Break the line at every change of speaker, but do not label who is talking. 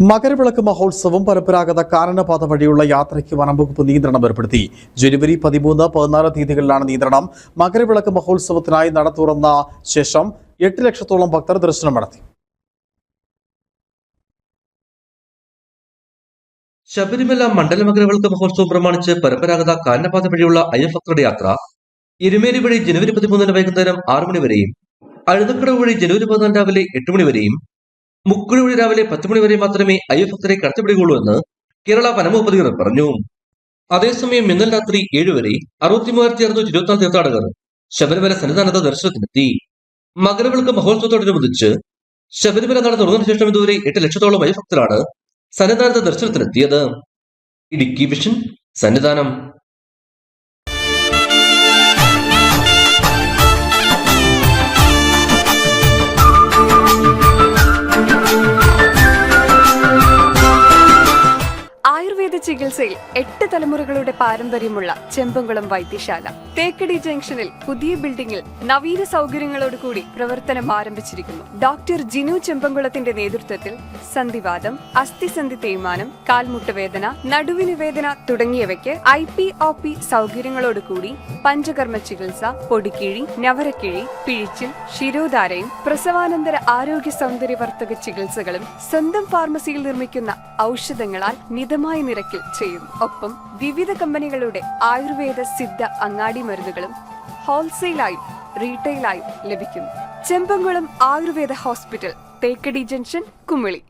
മകരവിളക്ക് മഹോത്സവം പരമ്പരാഗത കാരണപാത വഴിയുള്ള യാത്രയ്ക്ക് വനംവകുപ്പ് നിയന്ത്രണം ഏർപ്പെടുത്തി. ജനുവരി പതിമൂന്ന് പതിനാല് തീയതികളിലാണ് നിയന്ത്രണം. മകരവിളക്ക് മഹോത്സവത്തിനായി നട തുറന്ന ശേഷം എട്ട് ലക്ഷത്തോളം ഭക്തർ ദർശനം നടത്തി.
ശബരിമല മണ്ഡല മകരവിളക്ക് മഹോത്സവം പ്രമാണിച്ച് പരമ്പരാഗത കാരണപാത വഴിയുള്ള അയ്യഭക്തരുടെ യാത്ര എരുമേലി വഴി ജനുവരി പതിമൂന്നിന് വൈകുന്നേരം ആറു മണി വരെയും അഴുതക്കടവ് വഴി ജനുവരി പതിനാല് രാവിലെ എട്ട് മണി വരെയും മുക്കുഴി രാവിലെ പത്ത് മണി വരെ മാത്രമേ അയ്യഭക്തരെ കടത്തിവിടുകയുള്ളൂ എന്ന് കേരള വനംവകുപ്പ് അധികൃതർ പറഞ്ഞു. അതേസമയം ഇന്നലെ രാത്രി ഏഴുവരെ അറുപത്തിമൂവായിരത്തി അറുന്നൂറ്റി ഇരുപത്തിനാല് തീർത്ഥാടകർ ശബരിമല സന്നിധാനത്ത് ദർശനത്തിനെത്തി. മകരവിളക്ക് മഹോത്സവത്തോടനുബന്ധിച്ച് ശബരിമല നട തുറന്നതിനു ശേഷം ഇതുവരെ എട്ട് ലക്ഷത്തോളം അയ്യഭക്തരാണ് സന്നിധാനത്ത് ദർശനത്തിനെത്തിയത്. ഇടുക്കി വിഷൻ സന്നിധാനം.
ആയുർവേദ ചികിത്സയിൽ എട്ട് തലമുറകളുടെ പാരമ്പര്യമുള്ള ചെമ്പുംകുളം വൈദ്യശാല. തേക്കടി ജംഗ്ഷനിൽ പുതിയ ബിൽഡിംഗിൽ നവീന സൗകര്യങ്ങളോട് കൂടി പ്രവർത്തനം ആരംഭിച്ചിരിക്കുന്നു. ഡോക്ടർ ജിനു ചെമ്പങ്കുളത്തിന്റെ നേതൃത്വത്തിൽ സന്ധിവാദം അസ്ഥിസന്ധി തേയ്മാനം കാൽമുട്ട് വേദന നടുവിന് വേദന തുടങ്ങിയവയ്ക്ക് ഐ പി ഒ പി സൗകര്യങ്ങളോട് കൂടി പഞ്ചകർമ്മ ചികിത്സ പൊടിക്കിഴി നവരക്കിഴി പിഴിച്ചിൽ ശിരോധാരയും പ്രസവാനന്തര ആരോഗ്യ സൗന്ദര്യവർദ്ധക ചികിത്സകളും സ്വന്തം ഫാർമസിയിൽ നിർമ്മിക്കുന്ന ഔഷധങ്ങളാൽ മിതമായ നിരക്കിൽ ചെയ്യും ഒപ്പം വിവിധ കമ്പനികളുടെ ആയുർവേദ സിദ്ധ അങ്ങാടി മരുന്നുകളും ഹോൾസെയിലായും റീറ്റെയിലായും ലഭിക്കുന്നു. Chembamkulam Ayurveda hospital Thekkady junction Kumily.